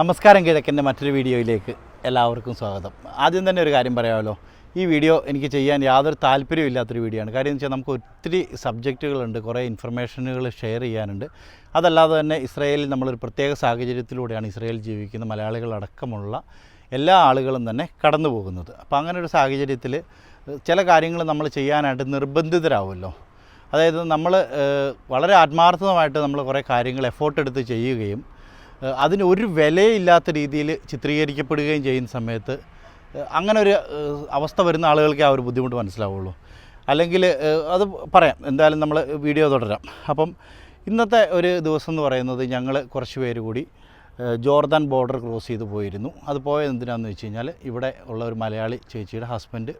നമസ്കാരം കിഴക്കന്റെ മറ്റൊരു വീഡിയോയിലേക്ക് എല്ലാവർക്കും സ്വാഗതം. ആദ്യം തന്നെ ഒരു കാര്യം പറയാമല്ലോ. ഈ വീഡിയോ എനിക്ക് ചെയ്യാൻ യാതൊരു താല്പര്യമില്ലാത്തൊരു വീഡിയോ ആണ്. കാര്യം എന്ന് വെച്ചാൽ നമുക്ക് ഒത്തിരി സബ്ജക്റ്റുകളുണ്ട് കുറേ ഇൻഫർമേഷനുകൾ ഷെയർ ചെയ്യാനുണ്ട്. അതല്ലാതെ തന്നെ ഇസ്രയേലിൽ നമ്മളൊരു പ്രത്യേക സാഹചര്യത്തിലൂടെയാണ് ഇസ്രായേൽ ജീവിക്കുന്ന മലയാളികളടക്കമുള്ള എല്ലാ ആളുകളും തന്നെ കടന്നു പോകുന്നത്. അപ്പോൾ അങ്ങനെ ഒരു സാഹചര്യത്തിൽ ചില കാര്യങ്ങൾ നമ്മൾ ചെയ്യാനായിട്ട് നിർബന്ധിതരാവുമല്ലോ. അതായത് നമ്മൾ വളരെ ആത്മാർത്ഥമായിട്ട് നമ്മൾ കുറേ കാര്യങ്ങൾ എഫോർട്ട് എടുത്ത് ചെയ്യുകയും അതിന് ഒരു വിലയില്ലാത്ത രീതിയിൽ ചിത്രീകരിക്കപ്പെടുകയും ചെയ്യുന്ന സമയത്ത് അങ്ങനെ ഒരു അവസ്ഥ വരുന്ന ആളുകൾക്ക് ആ ഒരു ബുദ്ധിമുട്ട് മനസ്സിലാവുള്ളൂ. അല്ലെങ്കിൽ അത് പറയാം. എന്തായാലും നമ്മൾ വീഡിയോ തുടരാം. അപ്പം ഇന്നത്തെ ഒരു ദിവസം എന്ന് പറയുന്നത് ഞങ്ങൾ കുറച്ച് പേര് കൂടി ജോർദാൻ ബോർഡർ ക്രോസ് ചെയ്ത് പോയിരുന്നു. അത് പോയത് എന്തിനാണെന്ന് വെച്ച് കഴിഞ്ഞാൽ ഇവിടെ ഉള്ള ഒരു മലയാളി ചേച്ചിയുടെ ഹസ്ബൻഡ്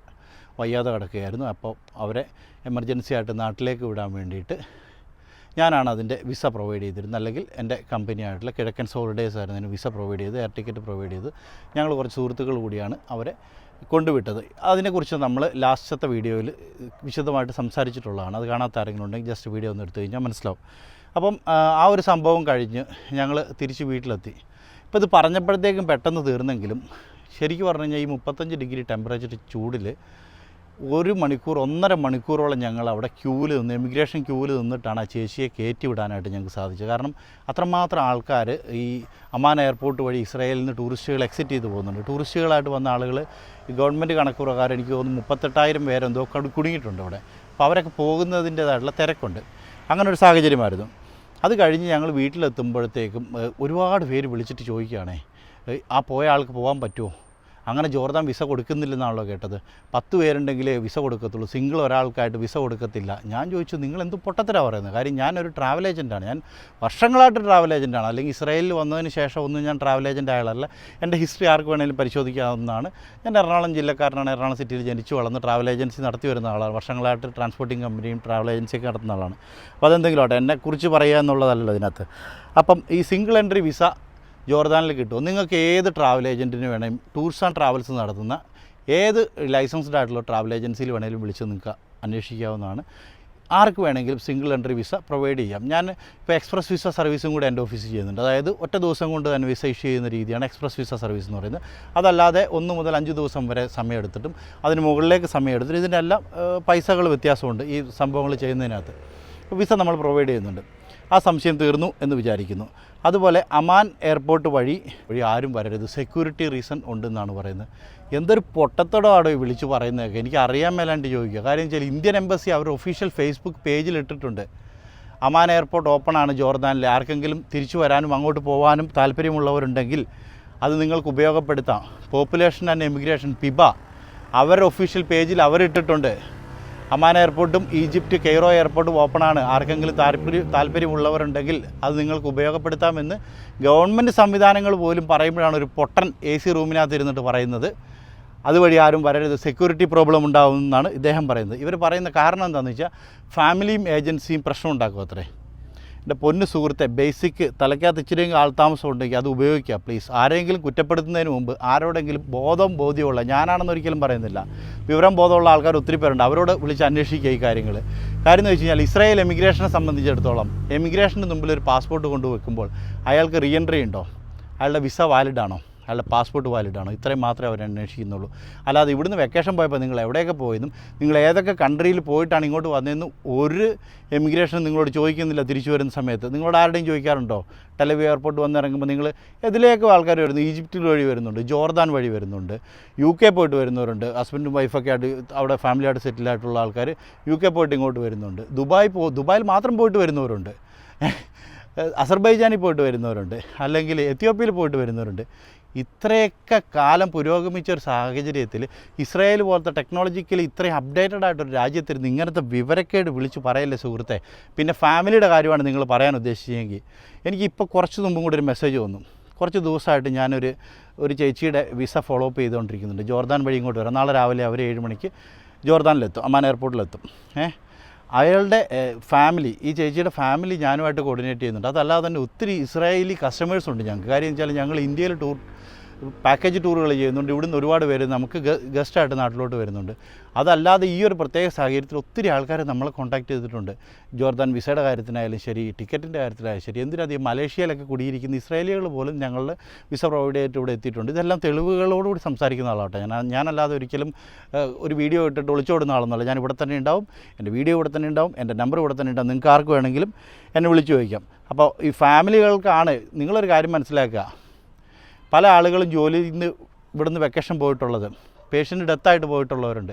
വയ്യാതെ കിടക്കുകയായിരുന്നു. അപ്പോൾ അവരെ എമർജൻസി ആയിട്ട് നാട്ടിലേക്ക് വിടാൻ വേണ്ടിയിട്ട് ഞാനാണ് അതിന്റെ വിസ പ്രൊവൈഡ് ചെയ്തിരുന്നത്. അല്ലെങ്കിൽ എന്റെ കമ്പനിയായിട്ടുള്ള കിഴക്കൻ സോളിഡേഴ്സ് ആയിരുന്നു അതിന് വിസ പ്രൊവൈഡ് ചെയ്ത് എയർ ടിക്കറ്റ് പ്രൊവൈഡ് ചെയ്ത് ഞങ്ങൾ കുറച്ച് സുഹൃത്തുക്കൾ കൂടിയാണ് അവരെ കൊണ്ടുവിട്ടത്. അതിനെക്കുറിച്ച് നമ്മൾ ലാസ്റ്റത്തെ വീഡിയോയിൽ വിശദമായിട്ട് സംസാരിച്ചിട്ടുള്ളതാണ്. അത് കാണാത്ത ആരെങ്കിലും ഉണ്ടെങ്കിൽ ജസ്റ്റ് വീഡിയോ ഒന്ന് എടുത്തു കഴിഞ്ഞാൽ മനസ്സിലാവും. അപ്പം ആ, ഒരു സംഭവം കഴിഞ്ഞ് ഞങ്ങൾ തിരിച്ച് വീട്ടിലെത്തി. ഇപ്പോൾ ഇത് പറഞ്ഞപ്പോഴത്തേക്കും പെട്ടെന്ന് തീർന്നെങ്കിലും ശരിക്കും പറഞ്ഞു കഴിഞ്ഞാൽ ഈ മുപ്പത്തഞ്ച് ഡിഗ്രി ടെമ്പറേച്ചർ ചൂടിൽ ഒരു മണിക്കൂർ ഒന്നര മണിക്കൂറോളം ഞങ്ങൾ അവിടെ ക്യൂവിൽ നിന്ന് ഇമിഗ്രേഷൻ ക്യൂവിൽ നിന്നിട്ടാണ് ആ ചേച്ചിയെ കയറ്റി വിടാനായിട്ട് ഞങ്ങൾക്ക് സാധിച്ചത്. കാരണം അത്രമാത്രം ആൾക്കാർ ഈ അമാൻ എയർപോർട്ട് വഴി ഇസ്രായേലിൽ നിന്ന് ടൂറിസ്റ്റുകൾ എക്സിറ്റ് ചെയ്ത് പോകുന്നുണ്ട്. ടൂറിസ്റ്റുകളായിട്ട് വന്ന ആളുകൾ ഈ ഗവൺമെന്റ് കണക്ക് പ്രകാരം എനിക്ക് തോന്നുന്നു മുപ്പത്തെട്ടായിരം പേരെന്തോ കടു- കുടുങ്ങിയിട്ടുണ്ട് അവിടെ. അപ്പോൾ അവരൊക്കെ പോകുന്നതിന്റേതായിട്ടുള്ള തിരക്കുണ്ട്. അങ്ങനെ ഒരു സാഹചര്യമായിരുന്നു. അത് കഴിഞ്ഞ് ഞങ്ങൾ വീട്ടിലെത്തുമ്പോഴത്തേക്കും ഒരുപാട് പേര് വിളിച്ചിട്ട് ചോദിക്കുകയാണേ ആ പോയ ആൾക്ക് പോകാൻ പറ്റുമോ? അങ്ങനെ ജോർദാൻ വിസ കൊടുക്കുന്നില്ലെന്നാണല്ലോ കേട്ടത്. പത്ത് പേരുണ്ടെങ്കിലേ വിസ കൊടുക്കത്തുള്ളൂ. സിംഗിൾ ഒരാൾക്കായിട്ട് വിസ കൊടുക്കത്തില്ല. ഞാൻ ചോദിച്ചു നിങ്ങൾ എന്ത് പൊട്ടത്തരാ പറയുന്നത്? കാര്യം ഞാനൊരു ട്രാവൽ ഏജന്റാണ് ഞാൻ വർഷങ്ങളായിട്ട് ട്രാവൽ ഏജന്റാണ് അല്ലെങ്കിൽ ഇസ്രായേലിൽ വന്നതിന് ശേഷം ഒന്നും ഞാൻ ട്രാവൽ ഏജന്റ് ആയാലല്ല എന്റെ ഹിസ്റ്ററി ആർക്ക് വേണമെങ്കിലും പരിശോധിക്കാവുന്നതാണ്. ഞാൻ എറണാകുളം ജില്ലക്കാരനാണ്. എറണാകുളം സിറ്റിയിൽ ജനിച്ചു വളർന്ന് ട്രാവൽ ഏജൻസി നടത്തി വരുന്ന ആളാണ്. വർഷങ്ങളായിട്ട് ട്രാൻസ്പോർട്ടിംഗ് കമ്പനിയും ട്രാവൽ ഏജൻസിയൊക്കെ നടത്തുന്ന ആളാണ്. അപ്പോൾ അതെന്തെങ്കിലും ആട്ടെ എന്നെക്കുറിച്ച് പറയുക എന്നുള്ളതല്ലല്ലോ ഇതിനകത്ത്. അപ്പം ഈ സിംഗിൾ എൻട്രി വിസ ജോർദാനിൽ കിട്ടും. നിങ്ങൾക്ക് ഏത് ട്രാവൽ ഏജന്റിന് വേണേലും ടൂർസ് ആൻഡ് ട്രാവൽസ് നടത്തുന്ന ഏത് ലൈസൻസ്ഡ് ആയിട്ടുള്ള ട്രാവൽ ഏജൻസിയിൽ വേണേലും വിളിച്ച് നിങ്ങൾക്ക് അന്വേഷിക്കാവുന്നതാണ്. ആർക്ക് വേണമെങ്കിലും സിംഗിൾ എൻട്രി വിസ പ്രൊവൈഡ് ചെയ്യാം. ഞാൻ ഇപ്പോൾ എക്സ്പ്രസ് വിസ സർവീസും കൂടെ എന്റെ ഓഫീസ് ചെയ്യുന്നുണ്ട്. അതായത് ഒറ്റ ദിവസം കൊണ്ട് തന്നെ വിസ ഇഷ്യൂ ചെയ്യുന്ന രീതിയാണ് എക്സ്പ്രസ് വിസ സർവീസ് എന്ന് പറയുന്നത്. അതല്ലാതെ ഒന്ന് മുതൽ അഞ്ച് ദിവസം വരെ സമയമെടുത്തിട്ടും അതിന് മുകളിലേക്ക് സമയം എടുത്തിട്ട് ഇതിന്റെ എല്ലാം പൈസകൾ വ്യത്യാസമുണ്ട് ഈ സംഭവങ്ങൾ ചെയ്യുന്നതിനകത്ത്. വിസ നമ്മൾ പ്രൊവൈഡ് ചെയ്യുന്നുണ്ട്. ആ സംശയം തീർന്നു എന്ന് വിചാരിക്കുന്നു. അതുപോലെ അമാൻ എയർപോർട്ട് വഴി വഴി ആരും വരരുത്. സെക്യൂരിറ്റി റീസൺ ഉണ്ടെന്നാണ് പറയുന്നത്. എന്തൊരു പൊട്ടത്തോടാണോ വിളിച്ച് പറയുന്നതൊക്കെ. എനിക്ക് അറിയാൻ മേലാണ്ട് ചോദിക്കുക. കാര്യം വെച്ചാൽ ഇന്ത്യൻ എംബസി അവർ ഒഫീഷ്യൽ ഫേസ്ബുക്ക് പേജിൽ ഇട്ടിട്ടുണ്ട്. അമാൻ എയർപോർട്ട് ഓപ്പൺ ആണ് ജോർദാനിൽ ആർക്കെങ്കിലും തിരിച്ചു വരാനും അങ്ങോട്ട് പോകാനും താല്പര്യമുള്ളവരുണ്ടെങ്കിൽ അത് നിങ്ങൾക്ക് ഉപയോഗപ്പെടുത്താം. പോപ്പുലേഷൻ ആൻഡ് എമിഗ്രേഷൻ പിബ അവരുടെ ഒഫീഷ്യൽ പേജിൽ അവരിട്ടിട്ടുണ്ട്. അമാൻ എയർപോർട്ടും ഈജിപ്റ്റ് കെയ്റോ എയർപോർട്ടും ഓപ്പണാണ്. ആർക്കെങ്കിലും താല്പര്യം താല്പര്യമുള്ളവരുണ്ടെങ്കിൽ അത് നിങ്ങൾക്ക് ഉപയോഗപ്പെടുത്താമെന്ന് ഗവൺമെന്റ് സംവിധാനങ്ങൾ പോലും പറയുമ്പോഴാണ് ഒരു പൊട്ടൻ എ സി റൂമിനകത്ത് ഇരുന്നിട്ട് പറയുന്നത്. അതുവഴി ആരും വരരുത്. സെക്യൂരിറ്റി പ്രോബ്ലം ഉണ്ടാകുമെന്നാണ് ഇദ്ദേഹം പറയുന്നത്. ഇവർ പറയുന്ന കാരണം എന്താണെന്ന് വെച്ചാൽ ഫാമിലിയും ഏജൻസിയും പ്രശ്നം ഉണ്ടാക്കും അത്രേ. എന്റെ പൊന്നു സുഹൃത്തെ ബേസിക് തലയ്ക്കകത്ത് ഇച്ചിരിയെങ്കിലും ആൾതാമസം ഉണ്ടെങ്കിൽ അത് ഉപയോഗിക്കുക പ്ലീസ് ആരെങ്കിലും കുറ്റപ്പെടുത്തുന്നതിന് മുമ്പ് ആരോടെങ്കിലും ബോധം ബോധ്യമുള്ള ഞാനാണെന്ന് ഒരിക്കലും പറയുന്നില്ല. വിവരം ബോധമുള്ള ആൾക്കാർ ഒത്തിരി പേരുണ്ട്. അവരോട് വിളിച്ച് അന്വേഷിക്കുക ഈ കാര്യങ്ങൾ. കാര്യം എന്ന് വെച്ച് കഴിഞ്ഞാൽ ഇസ്രായേൽ എമിഗ്രേഷനെ സംബന്ധിച്ചിടത്തോളം എമിഗ്രേഷന്റെ മുമ്പിൽ ഒരു പാസ്പോർട്ട് കൊണ്ടുവെക്കുമ്പോൾ അയാൾക്ക് റീ എൻട്രി ഉണ്ടോ? അയാളുടെ വിസ വാലിഡാണോ അയാളുടെ പാസ്പോർട്ട് വാലിഡ് ആണോ ഇത്രയും മാത്രമേ അവർ അന്വേഷിക്കുന്നുള്ളൂ. അല്ലാതെ ഇവിടുന്ന് വെക്കേഷൻ പോയപ്പോൾ നിങ്ങൾ എവിടെയൊക്കെ പോയെന്നും നിങ്ങൾ ഏതൊക്കെ കൺട്രിയിൽ പോയിട്ടാണ് ഇങ്ങോട്ട് വന്നതെന്നും ഒരു എമിഗ്രേഷൻ നിങ്ങളോട് ചോദിക്കുന്നില്ല തിരിച്ചു വരുന്ന സമയത്ത്. നിങ്ങളോട് ആരുടെയും ചോദിക്കാറുണ്ടോ? ടെലവി എയർപോർട്ട് വന്നിറങ്ങുമ്പോൾ നിങ്ങൾ ഇതിലേക്കും ആൾക്കാർ വരുന്നു. ഈജിപ്തിൽ വഴി വരുന്നുണ്ട് ജോർദാൻ വഴി വരുന്നുണ്ട് യു കെ പോയിട്ട് വരുന്നവരുണ്ട്. ഹസ്ബൻഡും വൈഫൊക്കെ ആയിട്ട് അവിടെ ഫാമിലിയായിട്ട് സെറ്റിൽ ആയിട്ടുള്ള ആൾക്കാർ യു കെ പോയിട്ട് ഇങ്ങോട്ട് വരുന്നുണ്ട്. ദുബായ് പോ ദുബായിൽ മാത്രം പോയിട്ട് വരുന്നവരുണ്ട്. അസർബൈജാനിൽ പോയിട്ട് വരുന്നവരുണ്ട്. അല്ലെങ്കിൽ എത്യോപ്യയിൽ പോയിട്ട് വരുന്നവരുണ്ട്. ഇത്രയൊക്കെ കാലം പുരോഗമിച്ച ഒരു സാഹചര്യത്തിൽ ഇസ്രായേൽ പോലത്തെ ടെക്നോളജിക്കലി ഇത്രയും അപ്ഡേറ്റഡ് ആയിട്ടൊരു രാജ്യത്തിരുന്ന് ഇങ്ങനത്തെ വിവരക്കേട് വിളിച്ച് പറയല്ലേ സുഹൃത്തെ? പിന്നെ ഫാമിലിയുടെ കാര്യമാണ് നിങ്ങൾ പറയാൻ ഉദ്ദേശിച്ചെങ്കിൽ എനിക്കിപ്പോൾ കുറച്ച് മുമ്പും കൂടി ഒരു മെസ്സേജ് വന്നു. കുറച്ച് ദിവസമായിട്ട് ഞാനൊരു ഒരു ചേച്ചിയുടെ വിസ ഫോളോ അപ്പ് ചെയ്തുകൊണ്ടിരിക്കുന്നുണ്ട്. ജോർദാൻ വഴി ഇങ്ങോട്ട് വരാം. നാളെ രാവിലെ അവർ ഏഴ് മണിക്ക് ജോർദാനിലെത്തും. അമ്മാൻ എയർപോർട്ടിലെത്തും ഏഹ്? അയാളുടെ ഫാമിലി ഈ ചേച്ചിയുടെ ഫാമിലി ഞാനുമായിട്ട് കോർഡിനേറ്റ് ചെയ്യുന്നുണ്ട്. അതല്ലാതെ തന്നെ ഒത്തിരി ഇസ്രായേലി കസ്റ്റമേഴ്സ് ഉണ്ട് ഞങ്ങൾക്ക്. കാര്യം വെച്ചാൽ ഞങ്ങൾ ഇന്ത്യയിൽ ടൂർ പാക്കേജ് ടൂറുകൾ ചെയ്യുന്നുണ്ട്. ഇവിടുന്ന് ഒരുപാട് പേര് നമുക്ക് ഗസ്റ്റായിട്ട് നാട്ടിലോട്ട് വരുന്നുണ്ട്. അതല്ലാതെ ഈ ഒരു പ്രത്യേക സാഹചര്യത്തിൽ ഒത്തിരി ആൾക്കാർ നമ്മളെ കോൺടാക്ട് ചെയ്തിട്ടുണ്ട്. ജോർദാൻ വിസയുടെ കാര്യത്തിനായാലും ശരി ടിക്കറ്റിന്റെ കാര്യത്തിലായാലും ശരി എന്തിനധികം മലേഷ്യയിലൊക്കെ കുടിയിരിക്കുന്ന ഇസ്രായേലികൾ പോലും ഞങ്ങളുടെ വിസ പ്രൊവൈഡ് ചെയ്തിട്ട് ഇവിടെ എത്തിയിട്ടുണ്ട്. ഇതെല്ലാം തെളിവുകളോടുകൂടി സംസാരിക്കുന്ന ആളാട്ടെ. ഞാൻ ഞാനല്ലാതെ ഒരിക്കലും ഒരു വീഡിയോ ഇട്ടിട്ട് ഒളിച്ചോടുന്ന ആളൊന്നുമല്ല. ഞാൻ ഇവിടെ തന്നെ ഉണ്ടാവും എന്റെ വീഡിയോ ഇവിടെ തന്നെ ഉണ്ടാവും എന്റെ നമ്പർ ഇവിടെ തന്നെ ഉണ്ടാവും. നിങ്ങൾക്ക് ആർക്ക് വേണമെങ്കിലും എന്നെ വിളിച്ചു ചോദിക്കാം. അപ്പോൾ ഈ ഫാമിലികൾക്കാണ് നിങ്ങളൊരു കാര്യം മനസ്സിലാക്കുക. പല ആളുകളും ജോലിയിൽ നിന്ന് ഇവിടുന്ന് വെക്കേഷൻ പോയിട്ടുള്ളത്. പേഷ്യന്റ് ഡെത്തായിട്ട് പോയിട്ടുള്ളവരുണ്ട്.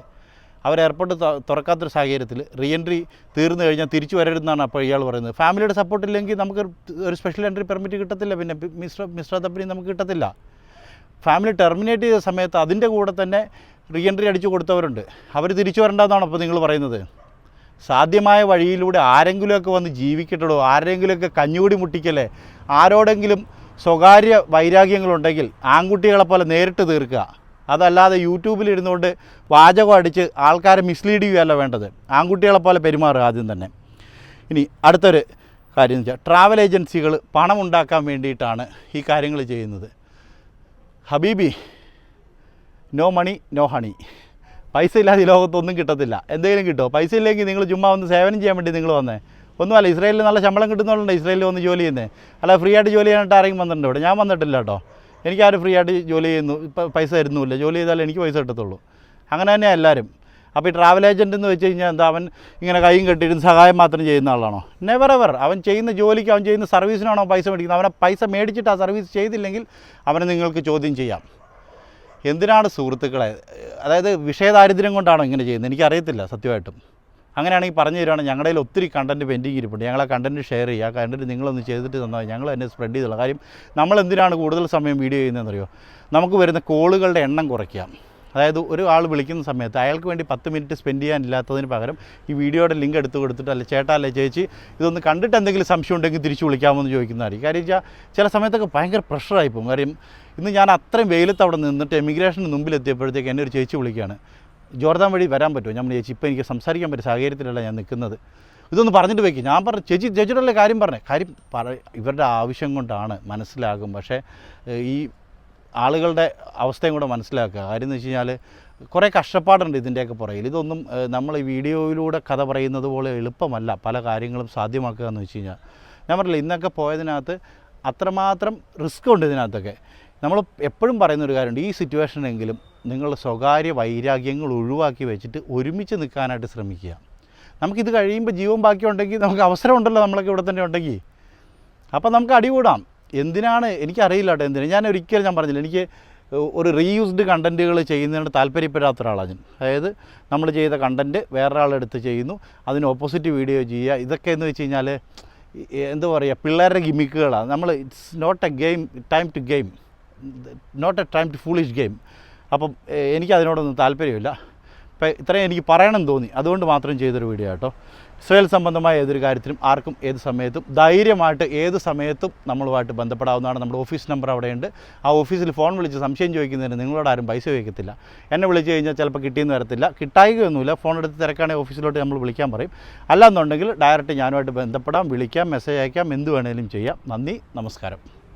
അവർ എയർപോർട്ട് തുറക്കാത്തൊരു സാഹചര്യത്തിൽ റീ എൻട്രി തീർന്നു കഴിഞ്ഞാൽ തിരിച്ചു വരരുതെന്നാണ് അപ്പോൾ ഇയാൾ പറയുന്നത്. ഫാമിലിയുടെ സപ്പോർട്ട് ഇല്ലെങ്കിൽ നമുക്ക് ഒരു- സ്പെഷ്യൽ എൻട്രി പെർമിറ്റ് കിട്ടത്തില്ല. പിന്നെ മിശ്ര മിസ്റ്റർ തപ്പിനി നമുക്ക് കിട്ടത്തില്ല. ഫാമിലി ടെർമിനേറ്റ് ചെയ്ത സമയത്ത് അതിന്റെ കൂടെ തന്നെ റീ എൻട്രി അടിച്ചു കൊടുത്തവരുണ്ട്. അവർ തിരിച്ചു വരേണ്ടതാണ് അപ്പോൾ നിങ്ങൾ പറയുന്നത്. സാധ്യമായ വഴിയിലൂടെ ആരെങ്കിലുമൊക്കെ വന്ന് ജീവിക്കട്ടോ ആരെങ്കിലുമൊക്കെ കഞ്ഞുകൂടി മുട്ടിക്കല്ലേ ആരോടെങ്കിലും സ്വകാര്യ വൈരാഗ്യങ്ങളുണ്ടെങ്കിൽ ആൺകുട്ടികളെ പോലെ നേരിട്ട് തീർക്കുക. അതല്ലാതെ യൂട്യൂബിൽ ഇരുന്നുകൊണ്ട് വാചകം അടിച്ച് ആൾക്കാരെ മിസ്ലീഡ് ചെയ്യുകയല്ല വേണ്ടത്. ആൺകുട്ടികളെ പോലെ പെരുമാറുക ആദ്യം തന്നെ. ഇനി അടുത്തൊരു കാര്യം എന്ന് വെച്ചാൽ ട്രാവൽ ഏജൻസികൾ പണം ഉണ്ടാക്കാൻ വേണ്ടിയിട്ടാണ് ഈ കാര്യങ്ങൾ ചെയ്യുന്നത്. ഹബീബി നോ മണി നോ ഹണി പൈസ ഇല്ലാതെ ഈ ലോകത്തൊന്നും കിട്ടത്തില്ല. എന്തെങ്കിലും കിട്ടുമോ പൈസ ഇല്ലെങ്കിൽ നിങ്ങൾ ചുമ്മാ ഒന്ന് സേവനം ചെയ്യാൻ വേണ്ടി നിങ്ങൾ വന്നേ. ഒന്നുമല്ല ഇസ്രായേലിൽ നല്ല ശമ്പളം കിട്ടുന്നവരുണ്ട് ഇസ്രായേലിൽ വന്ന് ജോലി ചെയ്യുന്നത് അല്ല ഫ്രീ ആയിട്ട് ജോലി ചെയ്യാനായിട്ട് ആരെങ്കിലും വന്നിട്ടുണ്ട് ഞാൻ വന്നിട്ടില്ല കേട്ടോ. എനിക്ക് ആരും ഫ്രീ ആയിട്ട് ജോലി ചെയ്യുന്നു ഇപ്പം പൈസ തരുന്നുമില്ല. ജോലി ചെയ്താലേ എനിക്ക് പൈസ കിട്ടത്തുള്ളൂ. അങ്ങനെ തന്നെയാണ് എല്ലാവരും അപ്പോൾ ഈ ട്രാവൽ ഏജന്റ് എന്ന് വെച്ച് കഴിഞ്ഞാൽ എന്താ അവൻ ഇങ്ങനെ കൈയും കെട്ടിയിരുന്ന് സഹായം മാത്രം ചെയ്യുന്ന ആളാണോ? നെവർ എവർ അവൻ ചെയ്യുന്ന ജോലിക്ക് അവൻ ചെയ്യുന്ന സർവീസിനാണോ പൈസ മേടിക്കുന്നത്? അവനെ പൈസ മേടിച്ചിട്ട് ആ സർവീസ് ചെയ്തില്ലെങ്കിൽ അവനെ നിങ്ങൾക്ക് ചോദ്യം ചെയ്യാം. എന്തിനാണ് സുഹൃത്തുക്കളെ അതായത് വിഷയദാരിദ്ര്യം കൊണ്ടാണോ ഇങ്ങനെ ചെയ്യുന്നത്? എനിക്കറിയത്തില്ല സത്യമായിട്ടും. അങ്ങനെയാണെങ്കിൽ പറഞ്ഞു തരുവാണെങ്കിൽ ഞങ്ങളുടെ കയ്യിൽ ഒത്തിരി കണ്ടന്റ് പെൻഡിങ് ഇരിപ്പുണ്ട്. ഞങ്ങൾ ആ കണ്ടന്റ് ഷെയർ ചെയ്യുക കണ്ടന്റ് നിങ്ങളൊന്ന് ചെയ്തിട്ട് തന്നാൽ. ഞങ്ങൾ തന്നെ സ്പ്രെഡ് ചെയ്തുള്ള കാര്യം നമ്മൾ എന്തിനാണ് കൂടുതൽ സമയം വീഡിയോ ചെയ്യുന്നതെന്നറിയോ? നമുക്ക് വരുന്ന കോളുകളുടെ എണ്ണം കുറയ്ക്കുക. അതായത് ഒരു ആൾ വിളിക്കുന്ന സമയത്ത് അയാൾക്ക് വേണ്ടി പത്ത് മിനിറ്റ് സ്പെൻഡ് ചെയ്യാനില്ലാത്തതിന് പകരം ഈ വീഡിയോയുടെ ലിങ്ക് എടുത്ത് കൊടുത്തിട്ട് അല്ലെ ചേട്ടാ അല്ലെ ചേച്ചി ഇതൊന്ന് കണ്ടിട്ട് എന്തെങ്കിലും സംശയം ഉണ്ടെങ്കിൽ തിരിച്ചു വിളിക്കാമോ എന്ന് ചോദിക്കുന്നതായിരിക്കും. കാര്യം വെച്ചാൽ ചില സമയത്തൊക്കെ ഭയങ്കര പ്രഷറായി പോകും. കാര്യം ഇന്ന് ഞാൻ അത്രയും വെയിലത്ത് അവിടെ നിന്നിട്ട് എമിഗ്രേഷന് മുമ്പിൽ എത്തിയപ്പോഴത്തേക്ക് എന്നെ ഒരു ചേച്ചി വിളിക്കുകയാണ്. ജോർദാൻ വഴി വരാൻ പറ്റുമോ? നമ്മൾ ചേച്ചി ഇപ്പോൾ എനിക്ക് സംസാരിക്കാൻ പറ്റിയ സാഹചര്യത്തിലല്ല ഞാൻ നിൽക്കുന്നത്. ഇതൊന്ന് പറഞ്ഞിട്ട് വയ്ക്കും ഞാൻ പറഞ്ഞു ചേച്ചി ചേച്ചിയുടെ കാര്യം പറഞ്ഞേ. കാര്യം പറ ഇവരുടെ ആവശ്യം കൊണ്ടാണ് മനസ്സിലാകും. പക്ഷേ ഈ ആളുകളുടെ അവസ്ഥയും കൂടെ മനസ്സിലാക്കുക. കാര്യം എന്ന് വെച്ച് കഴിഞ്ഞാൽ കുറേ കഷ്ടപ്പാടുണ്ട് ഇതിന്റെയൊക്കെ പുറകിൽ. ഇതൊന്നും നമ്മൾ ഈ വീഡിയോയിലൂടെ കഥ പറയുന്നത് പോലെ എളുപ്പമല്ല പല കാര്യങ്ങളും സാധ്യമാക്കുക എന്ന് വെച്ച് കഴിഞ്ഞാൽ. ഞാൻ പറഞ്ഞില്ല ഇന്നൊക്കെ പോയതിനകത്ത് അത്രമാത്രം റിസ്ക് ഉണ്ട് ഇതിനകത്തൊക്കെ. നമ്മൾ എപ്പോഴും പറയുന്ന ഒരു കാര്യമുണ്ട് ഈ സിറ്റുവേഷനെങ്കിലും നിങ്ങൾ സ്വകാര്യ വൈരാഗ്യങ്ങൾ ഒഴിവാക്കി വെച്ചിട്ട് ഒരുമിച്ച് നിൽക്കാനായിട്ട് ശ്രമിക്കുക. നമുക്കിത് കഴിയുമ്പോൾ ജീവൻ ബാക്കിയുണ്ടെങ്കിൽ നമുക്ക് അവസരമുണ്ടല്ലോ നമ്മളൊക്കെ ഇവിടെ തന്നെ ഉണ്ടെങ്കിൽ. അപ്പോൾ നമുക്ക് അടികൂടാം. എന്തിനാണ്? എനിക്കറിയില്ല കേട്ടോ എന്തിനാണ്. ഞാൻ ഒരിക്കലും ഞാൻ പറഞ്ഞില്ല. എനിക്ക് ഒരു റീയൂസ്ഡ് കണ്ടന്റുകൾ ചെയ്യുന്നതിന് താല്പര്യപ്പെടാത്ത ഒരാളാണ് ഞാൻ. അതായത് നമ്മൾ ചെയ്ത കണ്ടന്റ് വേറൊരാളെടുത്ത് ചെയ്യുന്നു അതിന് ഓപ്പോസിറ്റ് വീഡിയോ ചെയ്യുക ഇതൊക്കെ എന്ന് വെച്ച് കഴിഞ്ഞാൽ എന്താ പറയുക പിള്ളേരുടെ ഗിമിക്കുകളാണ് നമ്മൾ it's not a game time to game not a time to foolish game അപ്പം എനിക്ക് അതിനോടൊന്നും താല്പര്യമില്ല. ഇപ്പം ഇത്രയും എനിക്ക് പറയണം തോന്നി. അതുകൊണ്ട് മാത്രം ചെയ്തൊരു വീഡിയോ കേട്ടോ ഇസ്രായേൽ സംബന്ധമായ ഏതൊരു കാര്യത്തിലും ആർക്കും ഏത് സമയത്തും ധൈര്യമായിട്ട് ഏത് സമയത്തും നമ്മളുമായിട്ട് ബന്ധപ്പെടാവുന്നതാണ്. നമ്മുടെ ഓഫീസ് നമ്പർ അവിടെയുണ്ട്. ആ ഓഫീസിൽ ഫോൺ വിളിച്ച് സംശയം ചോദിക്കുന്നതിന് നിങ്ങളോട് ആരും പൈസ ചോദിക്കത്തില്ല. എന്നെ വിളിച്ച് കഴിഞ്ഞാൽ ചിലപ്പോൾ കിട്ടിയെന്ന് വരത്തില്ല. കിട്ടായികയൊന്നുമില്ല. ഫോൺ എടുത്ത് തിരക്കാണെങ്കിൽ ഓഫീസിലോട്ട് നമ്മൾ വിളിക്കാൻ പറയും. അല്ലാന്നുണ്ടെങ്കിൽ ഡയറക്റ്റ് ഞാനുമായിട്ട് ബന്ധപ്പെടാം വിളിക്കാം മെസ്സേജ് അയക്കാം എന്ത് വേണേലും ചെയ്യാം. നന്ദി നമസ്കാരം.